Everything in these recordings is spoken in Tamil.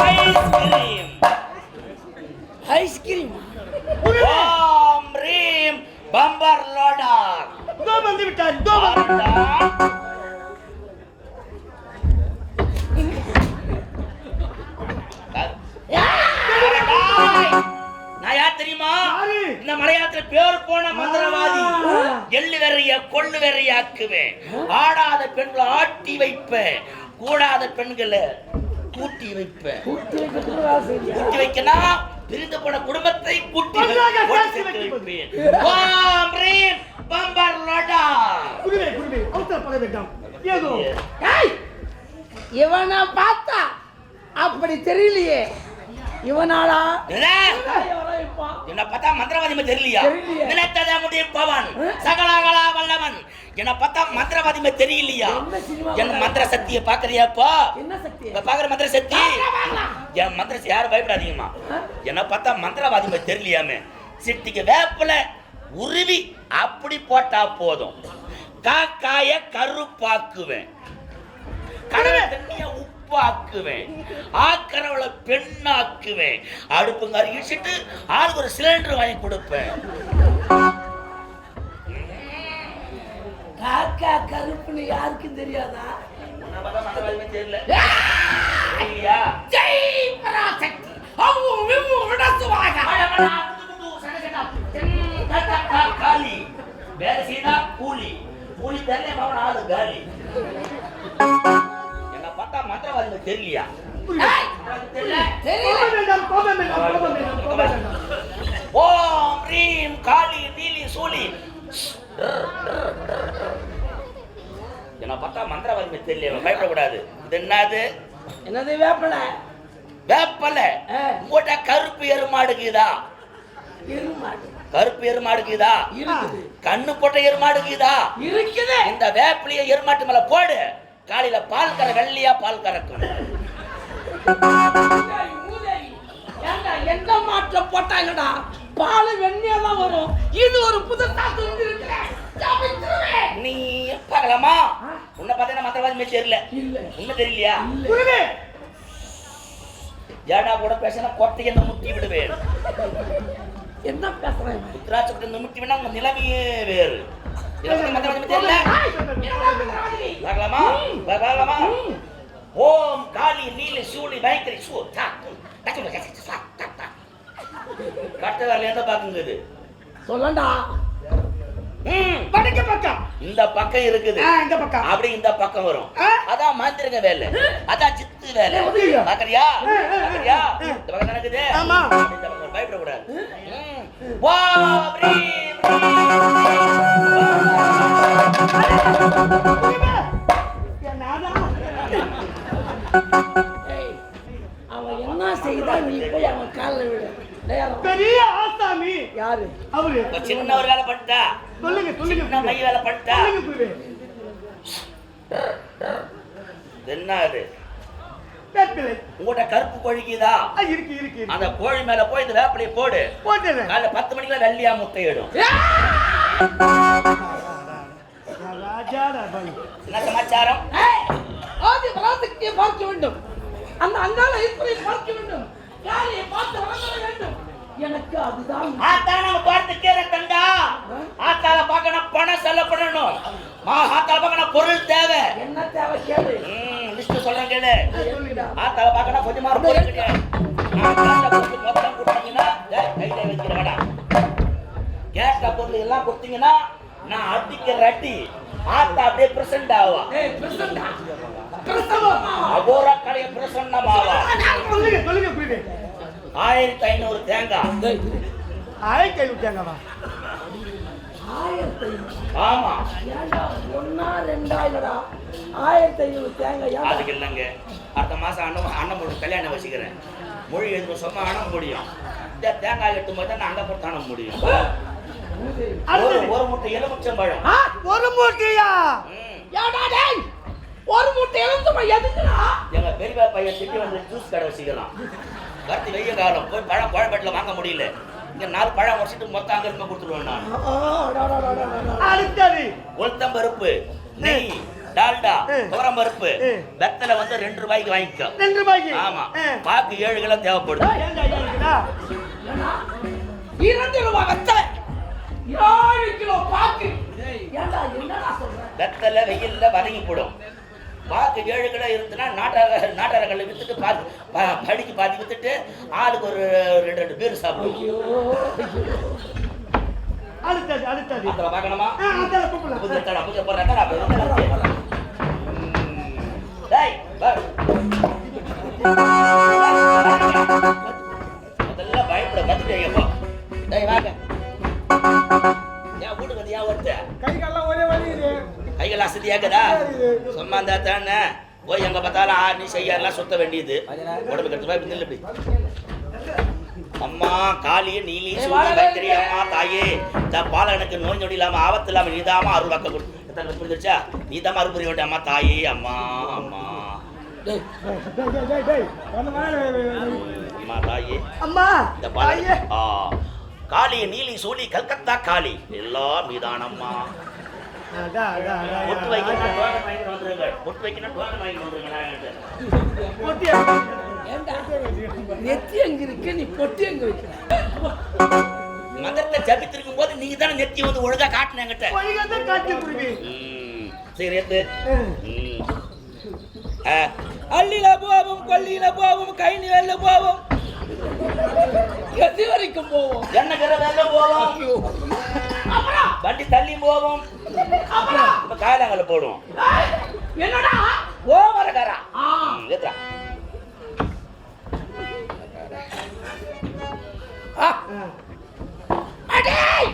ஐஸ்கிரீம் ஐஸ்கிரீம் ஓம் ரீம் பம்பர் லோடா இதோ வந்து விட்டார் இதோ வந்து இந்த மலையாளத்துல பேர் போன மந்திரவாதி. எள்ளு வெறைய கொள்ளு வெறைய ஆக்குவேன் ஆடாத பெண்களை ஆட்டி வைப்பேன் கூடாத பெண்களை கூட்டி வைப்பேன் கூட்டி வைக்கணும் பிரிந்து போன குடும்பத்தை கூட்டி. வைப்பேன். ஓம் ரீம் பம்பர் லோடா. குருவே குருவே அவசரப்பட வேண்டாம். ஏதோ. ஏய். இவனை பார்த்தா அப்படி தெரியலையே. இவனாடா என்ன? பார்த்தா மந்திரவாதி மாதிரி தெரியலையா. நினைத்ததை முடியும் பவன். ஆ? சகலகலா வல்லவன். என்ன பார்த்தா மந்திரவாதி மாதிரி தெரியலையா என் மந்திர சக்தியை பாக்குறியாப்பா சக்தி? இப்ப பாக்குற மந்திர சக்தி? என் மந்திர யாரும் பயப்படாதீங்கம்மா. என்ன பார்த்தா மந்திரவாதி மாதிரி தெரியலையாமே. சிட்டிக்கு வேப்பில உருவி அப்படி போட்டா போதும். காக்காய கருப்பாக்குவேன். கடலை தண்ணிய உப்பாக்குவேன் ஆக்கறவளை பெண்ணாக்குவேன். அடுப்புங்க இடிச்சிட்டு ஆளுக்கு ஒரு சிலிண்டர் வாங்கி கொடுப்பேன். காக்கா கருப்புன்னு யாருக்கும் தெரியாதா? தெரியல? ஜெய் பராசக்தி. அவ்வு விவ்வு விடசுவாக. மழை, மழை, குடு, குடு, சட, சட. தென், த, த, த, காலி. வேலை செய்தா கூலி. கூலி தெரியல ஆளு காலி. பார்த்தா மந்திரவாதி மாதிரி தெரியலையா? ஓம் ரீம் காளி நீலி சூலி. என்ன பார்த்தா மந்திரவாதி மாதிரி தெரியல பயப்படக்கூடாது. இது என்னது? என்னது வேப்பல? வேப்பல. உங்கள்கிட்ட கருப்பு எருமாடுக்குதா இருமாடு கருப்பு எருமாடுக்குதா இருக்குது? கண்ணு போட்ட எருமாடுக்குதா இருக்குது. இந்த வேப்பிலைய எருமாட்டு மேல போடு. காலையில பால் கற வெள்ளையா பால் கறக்கும் எந்த மாட்டுல போட்டாங்கடா பால் வெண்ணையா தான் வரும் இது ஒரு தெரிஞ்சிருக்கிறேன் சமைச்சிருவேன். நீ பார்க்கலாமா உன்னை பார்த்தா மந்திரவாதி மாதிரி தெரியல உன்னை தெரியலையா ஏடா கூட பேசினா கொட்டை என்ன முட்டி விடுவேன் என்ன பேசுறேன் கொட்டை முட்டி வினா உங்க நிலைமையே வேறு மந்திரவாதி தெரியல பார்க்கலாமா பார்க்கலாமா காளி நீலி சூளி பயங்கரி சூ தா டக்கு டக்கு சா, தா, தா. கட்ட வரல எந்த பாக்குங்குது சொல்லண்டா. வடக்கு பக்கம். இந்த பக்கம் இருக்குது. இந்த பக்கம். அப்படி இந்த பக்கம் வரும். அதான் மாந்திரிக வேலை. அதான் சித்து வேலை? பாக்குறியா. பாக்குறியா. இந்த பக்கம் நடக்குது. ஆமா. பயப்படக்கூடாது. ம். வா, இப்ப சின்ன ஒரு வேலை பண்ணிட்டா? சொல்லுங்க சொல்லுங்க. சின்ன மை குருவே. வேலை பண்ணிட்டா? என்ன அது உங்கள்கிட்ட கருப்பு கோழிக்குதா இருக்கு இருக்கு. அந்த கோழி மேல போய் இந்த வேப்பிலையை போடு. காலைல பத்து மணிக்கெல்லாம் வெள்ளியா முட்டையிடும். ராபாலி என்ன சமாச்சாரம்? ஆதி பார்க்க வேண்டும். அந்த அங்காள ஈஸ்வரை பார்க்க வேண்டும். யாரையை பார்த்து வேண்டும். எனக்கு அதுதான். ஆத்தால நம்ம பார்த்து கீரை தண்டா ஆத்தால பார்க்கணும் பணம் செலப்படணும் மா ஆத்தால பார்க்கணும் பொருள் தேவை. என்ன தேவை கேளு. லிஸ்ட் சொல்றேன் கேளு. ஆத்தால பார்க்கணும் கொஞ்சமா பொருள் கிடையாது மொத்தம் கொடுத்தீங்கன்னா கையில வச்சிருக்கடா கேட்ட பொருள் எல்லாம் கொடுத்தீங்கன்னா நான் அடிக்கிற அடி ஆத்தா அப்படியே பிரசன்ட் ஆவா. அகோர கடைய பிரசன்னமாவா. சொல்லுங்க சொல்லுங்க குருவே ஆயிரத்தி ஐநூறு தேங்காய் ஆயிரத்தி ஐநூறு ஆமா. ஏண்டா ஒன்னா ரெண்டா இல்லடா ஆயிரத்தி ஐநூறு தேங்காய்? அதுக்கு இல்லைங்க அடுத்த மாசம் அண்ணன் அண்ணன் போட்டு கல்யாணம் வச்சுக்கிறேன். மொழி எழுதும் சொன்னா அண்ணன் முடியும் இந்த தேங்காய் எட்டும் போது தான் போட்டு முடியும். ஒரு முட்டை எலுமிச்சம் பழம். ஒரு மூட்டையா? ஒரு முட்டை எழுந்துமா எதுக்குடா? எங்க பெரியப்பா பையன் திட்டி வந்து ஜூஸ் கடை வச்சுக்கலாம் கருத்து வெய்ய காலம் போய் பழம் பழம்பேட்டில் வாங்க முடியல இங்க நாலு பழம் வருஷத்துக்கு மொத்தம் அங்க இருக்க கொடுத்துருவேன் நான் அடுத்தது உளுத்தம் பருப்பு நெய் டால்டா துவரம் பருப்பு வெத்தலை வந்து ரெண்டு ரூபாய்க்கு வாங்கிக்கோ ரெண்டு ரூபாய்க்கு ஆமா பாக்கு ஏழு கிலோ தேவைப்படுது இரண்டு ரூபாய் வெத்தலை ஏழு கிலோ பாக்கு வெத்தலை வெயில்ல வதங்கி போடும் பாக்கு ஏழு கிலோ இருந்துன்னா நாட்டார நாட்டாரக்கல்ல வித்துட்டு பாதி ப- படிக்கு பாதி வித்துட்டு ஆளுக்கு ஒரு ரெண்டு ரெண்டு பேர் சாப்பிடுவோம். அடுத்தது அடுத்தது அதுல பார்க்கணுமா? அதான் கூப்பிடலாம். புது தடா புது தடா டேய். ஏக்குதா சும்மா இருந்தா தானே போய் எங்க பார்த்தாலும் ஆறு நீ செய்யலாம் சுத்த வேண்டியது. உடம்பு கட்டு போய் நில்லு இப்படி அம்மா காளி நீலி இங்க. அம்மா தாயே. இந்த பாலகனுக்கு நோய் நொடி இல்லாம ஆபத்து இல்லாம நீதாம அருள் வாக்க கொடு. எத்தனை புரிஞ்சிருச்சா? நீதாம அருள் புரிய வேண்டிய அம்மா தாயே அம்மா அம்மா. அம்மா தாயே. அம்மா இந்த பாலகன் ஆ. காளி நீலி சூலி கல்கத்தா காளி. எல்லாம் மீதானம்மா பொட்டு வைக்கணும் டோக்கன் வாங்கிட்டு வந்துருங்க பொட்டு வைக்கணும் டோக்கன் வாங்கிட்டு வந்துருங்க நான் என்கிட்ட. பொட்டியா ஏண்டா? நெத்தி எங்க இருக்கு? நீ பொட்டி எங்க வைக்கிற? மந்திரத்தை ஜபித்திருக்கும் போது நீங்க தானே நெத்தி வந்து ஒழுங்கா காட்டின என்கிட்ட. ஒழுங்கா காட்டி குருவி ம், சரி. ஆ, அள்ளில போவோம் கொல்லியில போவோம் கை நிழல்ல போவோம். எது வரைக்கும் போவோம்? எண்ணெய் கரை வேலை போவோம்? வண்டி தள்ளி போவோம் இப்ப காயலாங்கல்ல போடுவோம் என்னடா ஓவரகாரா ஆ, ஏத்தா அடேய்!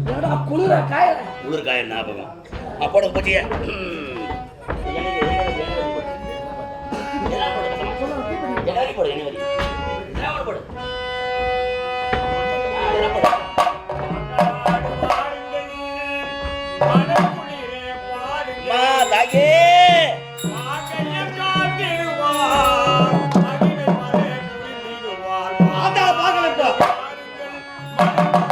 என்னடா குளிர ஊருக்காய ஞாபகம் அப்போட போட்டிய ஜனவரி போடு ஜனவரி என்ன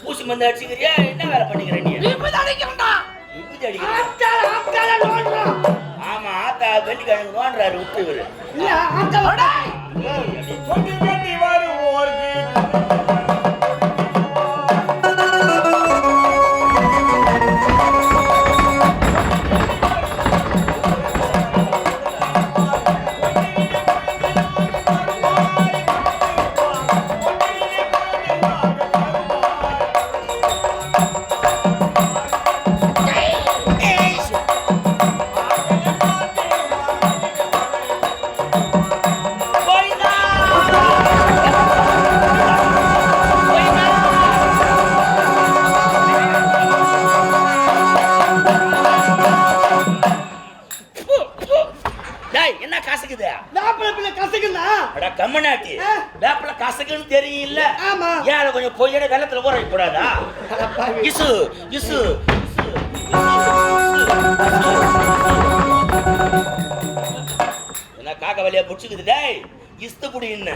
பூசி மந்த அடிச்சுங்கிறியா என்ன வேலை பண்ணிக்கிற நீ? இப்படி அடிக்கிறா? இப்படி அடிக்கிற ஆமா ஆத்தா வெள்ளிக்கிழங்கு நோண்டுறாரு விட்டு இவரு. இல்ல ஆ. வேப்பில கசக்குன்னு தெரியல ஆமா. ஏன் கொஞ்சம் பொய்யட வெள்ளத்துல ஊற கூடாதா இசு இசு. என்ன காக்க வழியா புடிச்சுக்குது? டேய் இஸ்து புடி என்ன!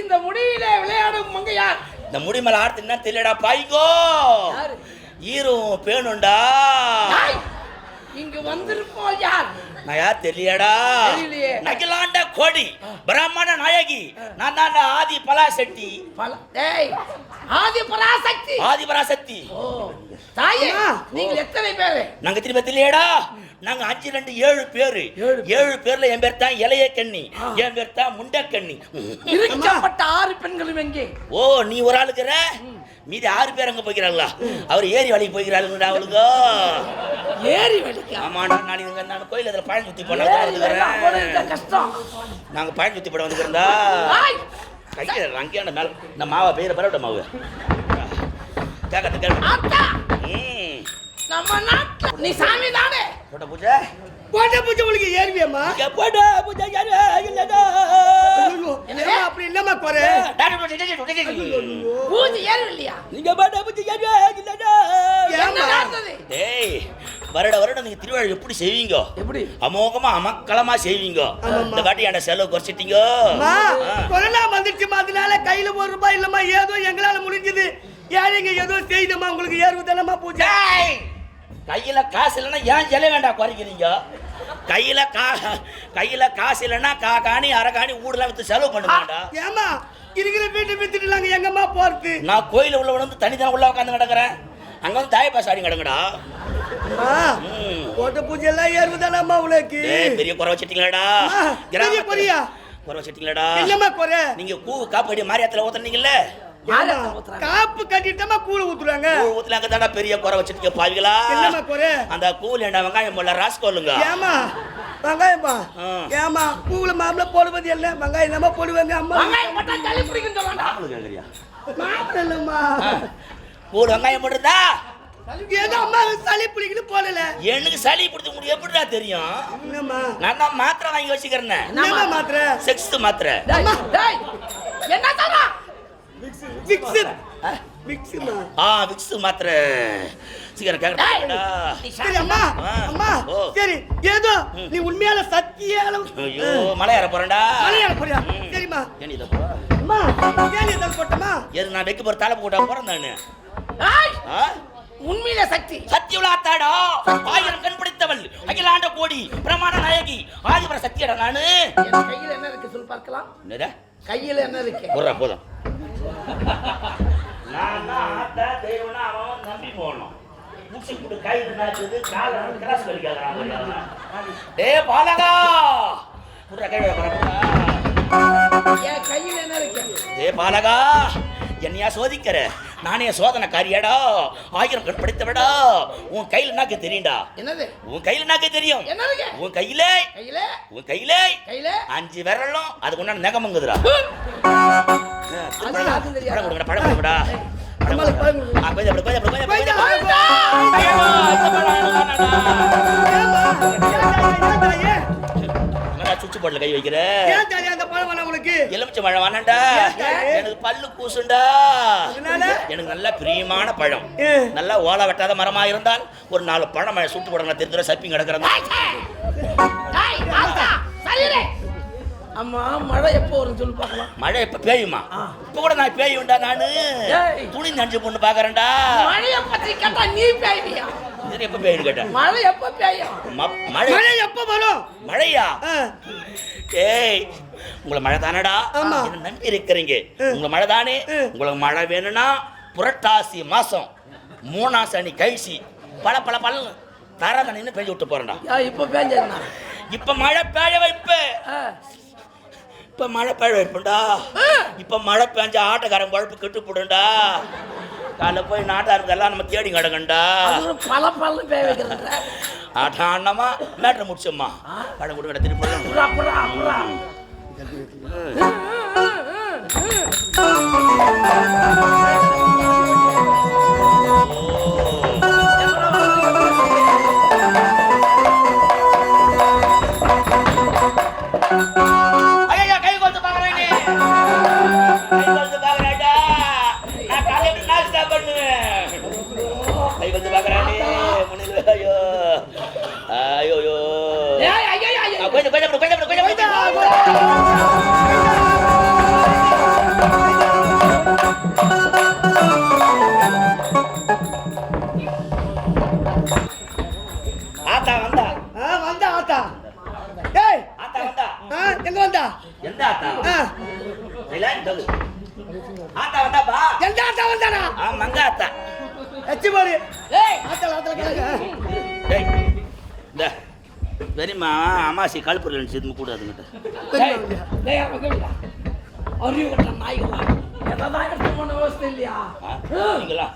இந்த முடியிலே விளையாடும் மங்கையார் இந்த முடி மேல ஆடுத்துன்னா தெரியலடா பாய்கோ? ஈரும் பேணுண்டா! இங்கு வந்திருப்போம் யார்? தெரியலடா. தெரியலையே. நகிலாண்ட கோடி பிராமண நாயகி நான் தான் ஆதி பலாசெட்டி பல டேய் ஆதி பராசக்தி. ஆதி பராசக்தி. தாயே. நீங்கள் எத்தனை பேரு? நாங்க திரும்ப தெரியலடா நாங்க அஞ்சு ரெண்டு ஏழு பேரு. ஏழு பேர்ல என் பேர் தான் இளைய கண்ணி என் பேர் தான் முண்டக்கண்ணி. இருக்கப்பட்ட ஆறு பெண்களும் எங்கே? ஓ நீ ஒரு ஆளுக்குற மீதி ஆறு பேர் அங்க போய்க்கிறாங்களா? அவர் ஏரி வேலைக்கு போய்க்கிறாளுங்கடா அவளுக்கு. ஏறி வெடிக்க ஆமாண்டா நாளைக்கு நான் கோயில் அதில் பழம் சுத்தி ஏறி வெடிக்க போனா கஷ்டம். நாங்க பழம் சுத்தி போட வந்துக்கிறதா ஆய்! கையை அங்கேயான மேல இந்த மாவை பெயர பரவிட்ட மாவு. கேட்கறது கேட்க ஆத்தா! ம். நம்ம நாட்டுல நீ சாமி தானே போட்ட பூஜை? போட்ட பூஜை உங்களுக்கு ஏறுவியம்மா? போட்ட பூஜை இல்லடா. ஏம்மா அப்படி என்னம்மா குறை? பூஜை ஏறு இல்லையா நீங்க போட்ட பூஜை இல்லடா? நடந்தது? டேய் வருட வருடம் நீங்க திருவிழா எப்படி செய்வீங்க? எப்படி? அமோகமா அமக்களமா செய்வீங்க. இந்த வாட்டி என்ன செலவு குறைச்சிட்டீங்க. கொரோனா வந்துருச்சுமா அதனால கையில ஒரு ரூபாய் இல்லம்மா ஏதோ எங்களால முடிஞ்சது. ஏழைங்க ஏதோ செய்தம்மா உங்களுக்கு ஏறுவதல்லம்மா பூஜை. டேய்! கையில காசு இல்லைன்னா ஏன் செல்ல வேண்டாம் குறைக்கிறீங்க? கையில கா கையில காசு இல்லைன்னா கா காணி அரை காணி ஊடலாம் வித்து செலவு பண்ணுவாங்கடா. ஏமா இருக்கிற வீட்டை வித்துட்டு நாங்க எங்கம்மா போறது? நான் கோயில உள்ள வந்து தனித்தன உள்ள உட்காந்து கிடக்குறேன் அங்க வந்து தாய் பாஸ் ஆடி கிடக்குடா. போட்ட பூஜை எல்லாம் ஏறுவதானம்மா உங்களுக்கு டேய், பெரிய குறை வச்சிட்டீங்களாடா. பெரிய குறையா? குறை வச்சிட்டீங்களாடா. என்னம்மா குறை? நீங்க கூ காப்படி மாரியாத்துல ஊத்துனீங்கல்ல. காப்பு கட்டிட்டமா கூழ ஊத்துறாங்க. கூழ் ஊத்துலாங்க தானே பெரிய குறை வச்சிட்டீங்க பாவிகளா? என்னம்மா குறை? அந்த கூல் என்ன வெங்காயம் போல ராஸ்கோலுங்க ஏமா வெங்காயம்மா. ஏமா பூவுல மாம்பழ போடுவது இல்ல வெங்காயம் என்னம்மா போடுவாங்க அம்மா. வெங்காயம் போட்டா சளி பிடிக்கும் கேக்குறியா? மாம்பழம் இல்லம்மா. கூழ் வெங்காயம் போட்டுருந்தா? ஏதோ அம்மா சளி பிடிக்கணும் போடல. எனக்கு சளி பிடிச்சி முடியும் எப்படிடா தெரியும்? நான் தான் மாத்திரை வாங்கி வச்சுக்கிறேன். மாத்திரை? செக்ஸ் மாத்திரை. என்ன சொல்றா? விக்ஸ் விக்ஸ்மா ஆ விக்ஸ் மாத்திரை சீக்கிரம் கேக்குறா சரி அம்மா. அம்மா ஓ. சரி ஏதோ. நீ உண்மையால சத்தியால ஐயோ மலை ஏற போறியா. சரிம்மா ஏன் இதை போ அம்மா ஏன் போட்டமா நான் வைக்க போற தலை போட்டா போறேன் நானு? உண்மையில சக்தி சத்தியுலாத்தாடா ஆயிரம் கண் பிடித்தவள் அகிலாண்ட கோடி பிரமாண நாயகி ஆதிபர சத்தியடா நானு என் கையில என்ன இருக்கு சொல்லி பார்க்கலாம் என்னடா கையில என்ன இருக்கு போதும் நான் தான் ஆத்தா தெய்வம்னா அவன் நம்பி போகணும் முச்சி போட்டு கை நாக்குது கால கிராஸ் கழிக்காதான் ஏ பாலகா! கை என் கையில என்ன இருக்கு? ஏ பாலகா! என்னையா சோதிக்கிற? நானே சோதனைக்காரியாடா. ஆயிரம் கண் படித்தவடா. உன் கையில நாக்கு தெரியும்டா? என்னது? உன் கையில நாக்கு தெரியும்? என்ன உன் கையிலே? கையில? உன் கையிலே? கையில? அஞ்சு விரலும் அதுக்கு உண்டான நகமங்குதுடா. படம் கொடுங்கடா படம்? என்னடா சுவிட்ச் போர்டுல கை வைக்கிற எலுமிச்சை பழம் தாயே? எனக்கு பல்லு கூசுண்டா? எனக்கு நல்ல பிரியமான பழம். நல்லா ஓலை வெட்டாத மரமா இருந்தால் ஒரு நாலு பழம் சுட்டு போடுங்க தெரிஞ்சுற சப்பி கிடக்குறது அம்மா மழை எப்போ வரும் சொல்லி பார்க்கலாம். மழை இப்ப பெய்யுமா. இப்ப கூட நான் பேயுண்டா நானு. துணி நஞ்சு பொண்ணு பாக்குறேன்டா. மழைய பத்தி கேட்டா நீ பேய்வியா? இது எப்ப பெய்யுன்னு கேட்டேன் மழை எப்ப பெய்யும்? ம- மழை. மழை எப்ப வரும்? மழையா? ஆ. ஏய் உங்களை மழை தானடா? ஆமா. நம்பி இருக்கிறீங்க? ம். உங்களை மழை தானே? ம். உங்களுக்கு மழை வேணும்னா புரட்டாசி மாசம் மூணாம் சனி கழிச்சு பல பல பல தர தண்ணின்னு பெஞ்சு விட்டு போறேன்டா. யா, இப்ப பேஞ்சா இப்ப மழை பெய்ய வைப்ப இப்ப மழை பெய்ய வைப்பேன்டா இப்ப மழை பெஞ்ச ஆட்டக்காரன் குழப்பு கெட்டு போடுண்டா காலைல போய் நாட்டாருக்கெல்லாம் நம்ம தேடி கிடக்கண்டா பல பல பேய் வைக்கிறேன் ஆட்டம் ஆடனமா மேட்ரு முடிச்சோம்மா. படம் கொடுக்கட திருப்பி போடலாம். புறா எங்க வந்தா? எந்த ஆத்தா? ஆத்தா வந்தா பா. எந்த ஆத்தா வந்தானா? ஆ மங்க ஆத்தா. எச்சி பாரு ஏய், ஆத்தா ஆத்தா கேளுங்க டேய் இந்த பெரியம்மா அமாசி கழுப்புல சிந்து கூடாதுங்கிட்ட? அறிவு கட்ட நாய்களா? எதாவது எடுத்து போன விவசாயம் இல்லையா? நீங்களா?